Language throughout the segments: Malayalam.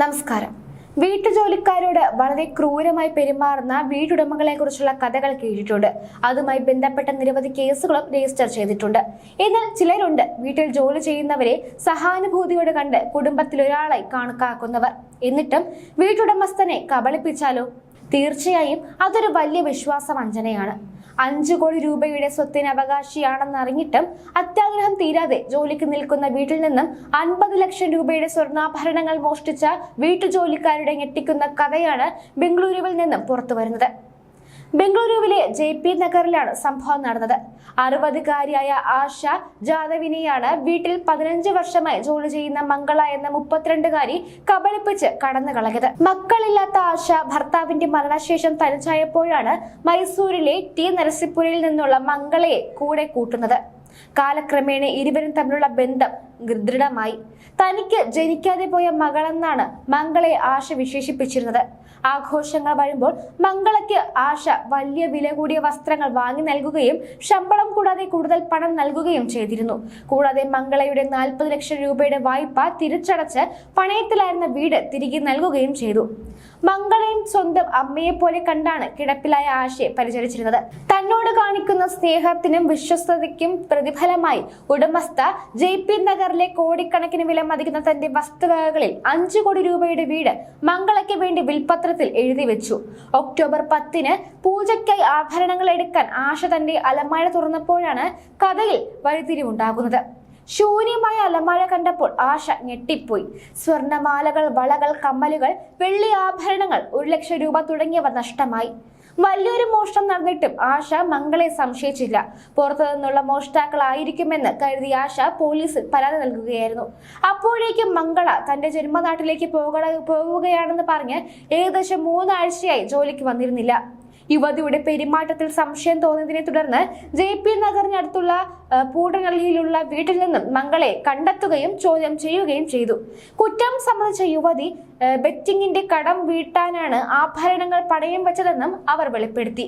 നമസ്കാരം. വീട്ടുജോലിക്കാരോട് വളരെ ക്രൂരമായി പെരുമാറുന്ന വീട്ടുടമകളെ കുറിച്ചുള്ള കഥകൾ കേട്ടിട്ടുണ്ട്. അതുമായി ബന്ധപ്പെട്ട നിരവധി കേസുകളും രജിസ്റ്റർ ചെയ്തിട്ടുണ്ട്. എന്നാൽ ചിലരുണ്ട് വീട്ടിൽ ജോലി ചെയ്യുന്നവരെ സഹാനുഭൂതിയോട് കണ്ട് കുടുംബത്തിലൊരാളായി കണക്കാക്കുന്നവർ. എന്നിട്ടും വീട്ടുടമസ്ഥനെ കബളിപ്പിച്ചാലോ? തീർച്ചയായും അതൊരു വലിയ വിശ്വാസ വഞ്ചനയാണ്. അഞ്ചു കോടി രൂപയുടെ സ്വത്തിന് അവകാശിയാണെന്ന് അറിഞ്ഞിട്ടും അത്യാഗ്രഹം തീരാതെ ജോലിക്ക് നിൽക്കുന്ന വീട്ടിൽ നിന്നും അൻപത് ലക്ഷം രൂപയുടെ സ്വർണാഭരണങ്ങൾ മോഷ്ടിച്ച വീട്ടുജോലിക്കാരുടെ ഞെട്ടിക്കുന്ന കഥയാണ് ബംഗളൂരുവിൽ നിന്നും പുറത്തുവരുന്നത്. ബംഗളൂരുവിലെ ജെ പി നഗറിലാണ് സംഭവം നടന്നത്. അറുപതുകാരിയായ ആശ ജാദവിനെയാണ് വീട്ടിൽ പതിനഞ്ച് വർഷമായി ജോലി ചെയ്യുന്ന മംഗള എന്ന മുപ്പത്തിരണ്ടുകാരി കബളിപ്പിച്ച് കടന്നു കളഞ്ഞത് മക്കളില്ലാത്ത ആശ ഭർത്താവിന്റെ മരണശേഷം തനിച്ചായപ്പോഴാണ് മൈസൂരിലെ ടി നരസിപ്പുരയിൽ നിന്നുള്ള മംഗളയെ കൂടെ കൂട്ടുന്നത്. കാലക്രമേണ ഇരുവരും തമ്മിലുള്ള ബന്ധം ദൃഢമായി തനിക്ക് ജനിക്കാതെ പോയ മകളെന്നാണ് മംഗളെ ആശ വിശേഷിപ്പിച്ചിരുന്നത്. ആഘോഷങ്ങൾ വരുമ്പോൾ മംഗളയ്ക്ക് ആശ വലിയ വില കൂടിയ വസ്ത്രങ്ങൾ വാങ്ങി നൽകുകയും ശമ്പളം കൂടാതെ കൂടുതൽ പണം നൽകുകയും ചെയ്തിരുന്നു. കൂടാതെ മംഗളയുടെ നാൽപ്പത് ലക്ഷം രൂപയുടെ വായ്പ തിരിച്ചടച്ച് പണയത്തിലായിരുന്ന വീട് തിരികെ നൽകുകയും ചെയ്തു. മംഗളയും സ്വന്തം അമ്മയെ പോലെ കണ്ടാണ് കിടപ്പിലായ ആശയെ പരിചരിച്ചിരുന്നത്. തന്നോട് കാണിക്കുന്ന സ്നേഹത്തിനും വിശ്വസ്തതയ്ക്കും പ്രതിഫലമായി ഉടമസ്ഥ ജെ പി നഗറിലെ കോടിക്കണക്കിന് വില മതിക്കുന്ന തന്റെ വസ്തുവകകളിൽ അഞ്ചു കോടി രൂപയുടെ വീട് മംഗളയ്ക്ക് വേണ്ടി വിൽപത്രത്തിൽ എഴുതി വെച്ചു. ഒക്ടോബർ പത്തിന് പൂജയ്ക്കായി ആഭരണങ്ങൾ എടുക്കാൻ ആശ തന്റെ അലമാഴ തുറന്നപ്പോഴാണ് കഥയിൽ വഴിത്തിരിവുണ്ടാകുന്നത് ശൂന്യമായ അലമാഴ കണ്ടപ്പോൾ ആശ ഞെട്ടിപ്പോയി. സ്വർണമാലകൾ വളകൾ കമ്മലുകൾ വെള്ളി ആഭരണങ്ങൾ ഒരു ലക്ഷം രൂപ തുടങ്ങിയവ നഷ്ടമായി. വലിയൊരു മോഷണം നടന്നിട്ടും ആശ മംഗളെ സംശയിച്ചില്ല പുറത്തു നിന്നുള്ള മോഷ്ടാക്കളായിരിക്കുമെന്ന് കരുതി ആശ പോലീസിൽ പരാതി നൽകുകയായിരുന്നു. അപ്പോഴേക്കും മംഗള തന്റെ ജന്മനാട്ടിലേക്ക് പോകണ പോവുകയാണെന്ന് പറഞ്ഞ് ഏകദേശം മൂന്നാഴ്ചയായി ജോലിക്ക് വന്നിരുന്നില്ല. യുവതിയുടെ പെരുമാറ്റത്തിൽ സംശയം തോന്നിയതിനെ തുടർന്ന് ജെ പി നഗറിനടുത്തുള്ള പൂടനള്ളിയിലുള്ള വീട്ടിൽ നിന്നും മംഗളെ കണ്ടെത്തുകയും ചോദ്യം ചെയ്യുകയും ചെയ്തു. കുറ്റം സമ്മതിച്ച യുവതി ബെറ്റിങ്ങിന്റെ കടം വീട്ടാനാണ് ആഭരണങ്ങൾ പണയം വെച്ചതെന്നും അവർ വെളിപ്പെടുത്തി.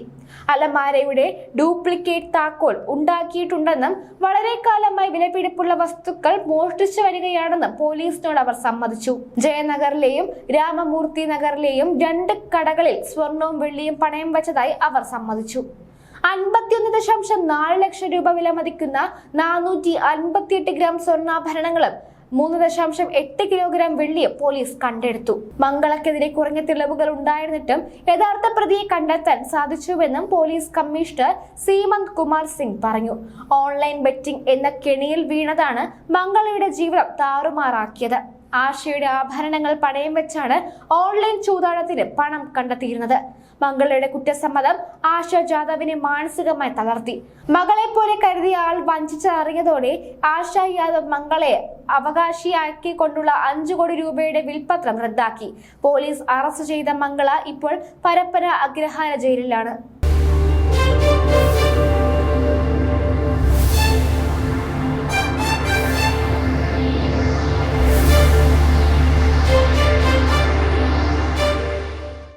അലമാരയുടെ ഡ്യൂപ്ലിക്കേറ്റ് താക്കോൽ ഉണ്ടാക്കിയിട്ടുണ്ടെന്നും വളരെ കാലമായി വിലപിടിപ്പുള്ള വസ്തുക്കൾ മോഷ്ടിച്ചു വരികയാണെന്നും പോലീസിനോട് അവർ സമ്മതിച്ചു. ജയനഗറിലെയും രാമമൂർത്തി നഗറിലെയും രണ്ട് കടകളിൽ സ്വർണവും വെള്ളിയും പണയം വെച്ചതായി അവർ സമ്മതിച്ചു. അൻപത്തിയൊന്ന് ദശാംശം നാല് ലക്ഷം രൂപ വില മതിക്കുന്ന നാനൂറ്റി അൻപത്തിയെട്ട് ഗ്രാം സ്വർണാഭരണങ്ങളും മൂന്ന് ദശാംശം എട്ട് കിലോഗ്രാം വെള്ളിയും പോലീസ് കണ്ടെടുത്തു. മംഗളക്കെതിരെ കുറഞ്ഞ തെളിവുകൾ ഉണ്ടായിരുന്നിട്ടും യഥാർത്ഥ പ്രതിയെ കണ്ടെത്താൻ സാധിച്ചുവെന്നും പോലീസ് കമ്മീഷണർ സീമന്ത് കുമാർ സിംഗ് പറഞ്ഞു. ഓൺലൈൻ ബെറ്റിംഗ് എന്ന കെണിയിൽ വീണതാണ് മംഗളയുടെ ജീവിതം താറുമാറാക്കിയത്. ആശയുടെ ആഭരണങ്ങൾ പണയം വെച്ചാണ് ഓൺലൈൻ ചൂതാടത്തിന് പണം കണ്ടെത്തിയിരുന്നത്. മംഗളയുടെ കുറ്റസമ്മതം ആശ ജാദവിനെ മാനസികമായി തളർത്തി. മകളെ പോലെ കരുതിയ ആൾ വഞ്ചിച്ചറിഞ്ഞതോടെ ആശ യാദവ് മംഗളെ അവകാശിയാക്കിക്കൊണ്ടുള്ള അഞ്ചു കോടി രൂപയുടെ വിൽപത്രം റദ്ദാക്കി. പോലീസ് അറസ്റ്റ് ചെയ്ത മംഗള ഇപ്പോൾ പരപ്പന അഗ്രഹാര ജയിലിലാണ്.